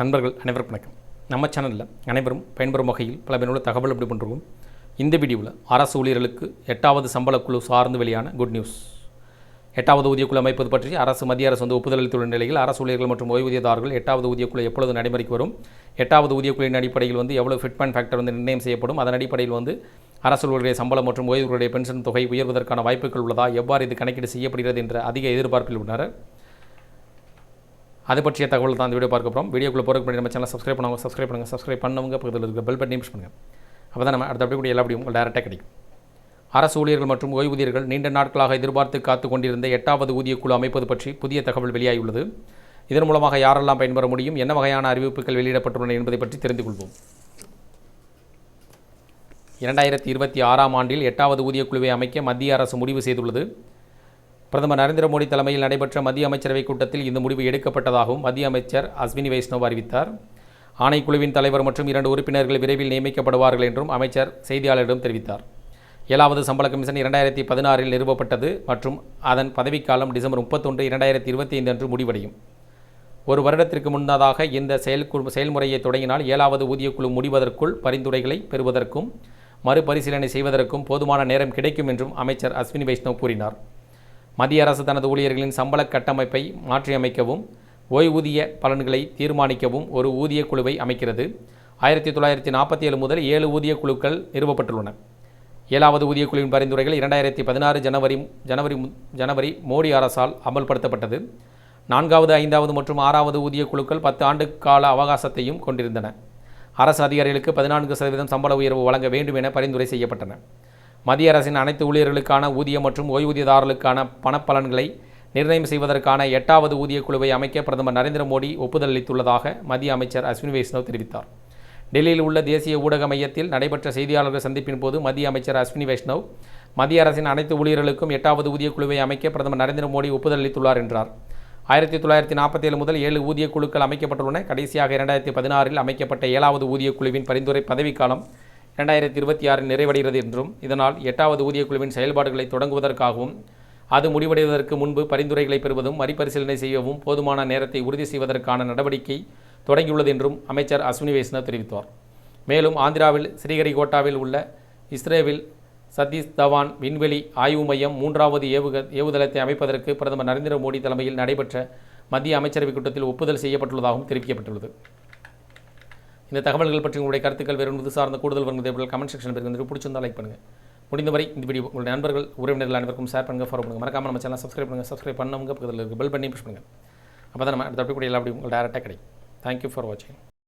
நண்பர்கள் அனைவருக்கும் வணக்கம். நம்ம சேனலில் அனைவரும் பயன்பெறும் வகையில் பல பயனுள்ள தகவல் எப்படி பண்ணுறோம் இந்த வீடியோவில் அரசு ஊழியர்களுக்கு எட்டாவது சம்பளக்குழு சார்ந்து வெளியான குட் நியூஸ் எட்டாவது ஊதியக்குழு அமைப்பது பற்றி அரசு மத்திய அரசு வந்து ஒப்புதல் அளித்துள்ள நிலையில் அரசு ஊழியர்கள் மற்றும் ஓய்வூதியதாரர்கள் எட்டாவது ஊதியக்குழு எப்பொழுது நடைமுறைக்கு வரும்? எட்டாவது ஊதியக்குழுவின் அடிப்படையில் வந்து எவ்வளோ ஃபிட்மெண்ட் ஃபேக்டர் வந்து நிர்ணயம் செய்யப்படும்? அதன் அடிப்படையில் வந்து அரசு சம்பளம் மற்றும் ஓய்வூதியர்களுடைய பென்ஷன் தொகை உயர்வதற்கான வாய்ப்புகள் உள்ளதா? எவ்வாறு இது கணக்கீடு செய்யப்படுகிறது என்ற அதிக எதிர்பார்ப்பில் உள்ளனர். அது பற்றிய தகவல் தான் இந்த வீடியோ பார்க்க போகிறோம் வீடியோக்குள்ளே போகிறதுக்கு முன்னாடி நம்ம சேனல் சப்ஸ்கிரைப் பண்ணுவாங்க சப்ஸ்கிரைப் பண்ணுங்கள் சப்ஸ்கிரைப் பண்ணவங்க பக்கத்தில் இருக்க பெல் பட்டன் யூஸ் பண்ணுங்கள் அப்போ தான் நம்ம அடுத்த அப்படி கூட எல்லா வீடியோ உங்களுக்கு டேரெக்டாக கிடைக்கும். அரசு ஊழியர்கள் மற்றும் ஓய்வூதியர்கள் நீண்ட நாட்களாக எதிர்பார்த்து காத்து கொண்டிருந்த எட்டாவது ஊதியக்குழு அமைப்பது பற்றி புதிய தகவல் வெளியாகியுள்ளது. இதன் மூலமாக யாரெல்லாம் பயன்பெற முடியும் என்ன வகையான அறிவிப்புகள் வெளியிடப்பட்டுள்ளன என்பதை பற்றி தெரிந்து கொள்வோம். இரண்டாயிரத்தி இருபத்தி ஆறாம் ஆண்டில் எட்டாவது ஊதியக்குழுவை அமைக்க மத்திய அரசு முடிவு செய்துள்ளது. பிரதமர் நரேந்திர மோடி தலைமையில் நடைபெற்ற மத்திய அமைச்சரவைக் கூட்டத்தில் இந்த முடிவு எடுக்கப்பட்டதாகவும் மத்திய அமைச்சர் அஸ்வினி வைஷ்ணவ் அறிவித்தார். ஆணைக்குழுவின் தலைவர் மற்றும் இரண்டு உறுப்பினர்கள் விரைவில் நியமிக்கப்படுவார்கள் என்றும் அமைச்சர் செய்தியாளரிடம் தெரிவித்தார். ஏழாவது சம்பள கமிஷன் இரண்டாயிரத்தி பதினாறில் நிறுவப்பட்டது மற்றும் அதன் பதவிக்காலம் டிசம்பர் முப்பத்தொன்று இரண்டாயிரத்தி இருபத்தி ஐந்து அன்று முடிவடையும். ஒரு வருடத்திற்கு முன்னதாக இந்த செயல் செயல்முறையை தொடங்கினால் ஏழாவது ஊதியக்குழு முடிவதற்குள் பரிந்துரைகளை பெறுவதற்கும் மறுபரிசீலனை செய்வதற்கும் போதுமான நேரம் கிடைக்கும் என்றும் அமைச்சர் அஸ்வினி வைஷ்ணவ் கூறினார். மத்திய அரசு தனது ஊழியர்களின் சம்பள கட்டமைப்பை மாற்றியமைக்கவும் ஓய்வூதிய பலன்களை தீர்மானிக்கவும் ஒரு ஊதிய குழுவை அமைக்கிறது. ஆயிரத்தி தொள்ளாயிரத்தி நாற்பத்தி ஏழு முதல் ஏழு ஊதிய குழுக்கள் நிறுவப்பட்டுள்ளன. ஏழாவது ஊதிய குழுவின் பரிந்துரைகள் இரண்டாயிரத்தி பதினாறு ஜனவரி ஜனவரி ஜனவரி மோடி அரசால் அமல்படுத்தப்பட்டது. நான்காவது ஐந்தாவது மற்றும் ஆறாவது ஊதிய குழுக்கள் பத்து ஆண்டு கால அவகாசத்தையும் கொண்டிருந்தன. அரசு அதிகாரிகளுக்கு பதினான்கு சதவீதம் சம்பள உயர்வு வழங்க வேண்டும் என பரிந்துரை செய்யப்பட்டன. மத்திய அரசின் அனைத்து ஊழியர்களுக்கான ஊதியம் மற்றும் ஓய்வூதியதாரர்களுக்கான பணப்பலன்களை நிர்ணயம் செய்வதற்கான எட்டாவது ஊதிய குழுவை அமைக்க பிரதமர் நரேந்திர மோடி ஒப்புதல் அளித்துள்ளதாக மத்திய அமைச்சர் அஸ்வினி வைஷ்ணவ் தெரிவித்தார். டெல்லியில் உள்ள தேசிய ஊடக மையத்தில் நடைபெற்ற செய்தியாளர்கள் சந்திப்பின் போது மத்திய அமைச்சர் அஸ்வினி வைஷ்ணவ் மத்திய அரசின் அனைத்து ஊழியர்களுக்கும் எட்டாவது ஊதிய குழுவை அமைக்க பிரதமர் நரேந்திர மோடி ஒப்புதல் அளித்துள்ளார் என்றார். ஆயிரத்தி தொள்ளாயிரத்தி நாற்பத்தி ஏழு முதல் ஏழு ஊதிய குழுக்கள் அமைக்கப்பட்டுள்ளன. கடைசியாக இரண்டாயிரத்தி பதினாறில் அமைக்கப்பட்ட ஏழாவது ஊதிய குழுவின் பரிந்துரை பதவிக்காலம் இரண்டாயிரத்தி இருபத்தி ஆறில் நிறைவடைகிறது என்றும் இதனால் எட்டாவது ஊதியக்குழுவின் செயல்பாடுகளை தொடங்குவதற்காகவும் அது முடிவடைவதற்கு முன்பு பரிந்துரைகளை பெறுவதும் மறுபரிசீலனை செய்யவும் போதுமான நேரத்தை உறுதி செய்வதற்கான நடவடிக்கை தொடங்கியுள்ளது என்றும் அமைச்சர் அஸ்வினி வைஷ்ணவ் தெரிவித்தார். மேலும் ஆந்திராவில் ஸ்ரீஹரிகோட்டாவில் உள்ள இஸ்ரேவில் சதீஷ் தவான் விண்வெளி ஆய்வு மையம் மூன்றாவது ஏவுக ஏவுதளத்தை அமைப்பதற்கு பிரதமர் நரேந்திர மோடி தலைமையில் நடைபெற்ற மத்திய அமைச்சரவைக் கூட்டத்தில் ஒப்புதல் செய்யப்பட்டுள்ளதாகவும் தெரிவிக்கப்பட்டுள்ளது. இந்த தகவல்கள் பற்றி உங்களுடைய கருத்துக்கள் வேறு ஒன்று சார்ந்த கூடுதல் வருகிறது கமெண்ட் செக்ஷன் இருக்கு பிடிச்சிருந்தா லைக் பண்ணுங்கள் முடிந்தவரை இந்த வீடியோ உங்களுடைய நண்பர்கள் உறவினர்கள் அனைவருக்கும் ஷேர் பண்ணுங்கள் ஃபாலோ பண்ணுங்கள் மறக்காமல் நம்ம சேனல் சப்ஸ்கிரைப் பண்ணுங்கள் சப்ஸ்கிரைப் பண்ணவங்க பக்கத்தில் இருக்குது பெல் பண்ணி புஷ் பண்ணுங்கள் அப்போ தான் நம்ம அடுத்த கூட எல்லா அப்படி உங்களுக்கு டேரெக்டாக கிடைக்கும். தேங்க்யூ ஃபார் வாட்சிங்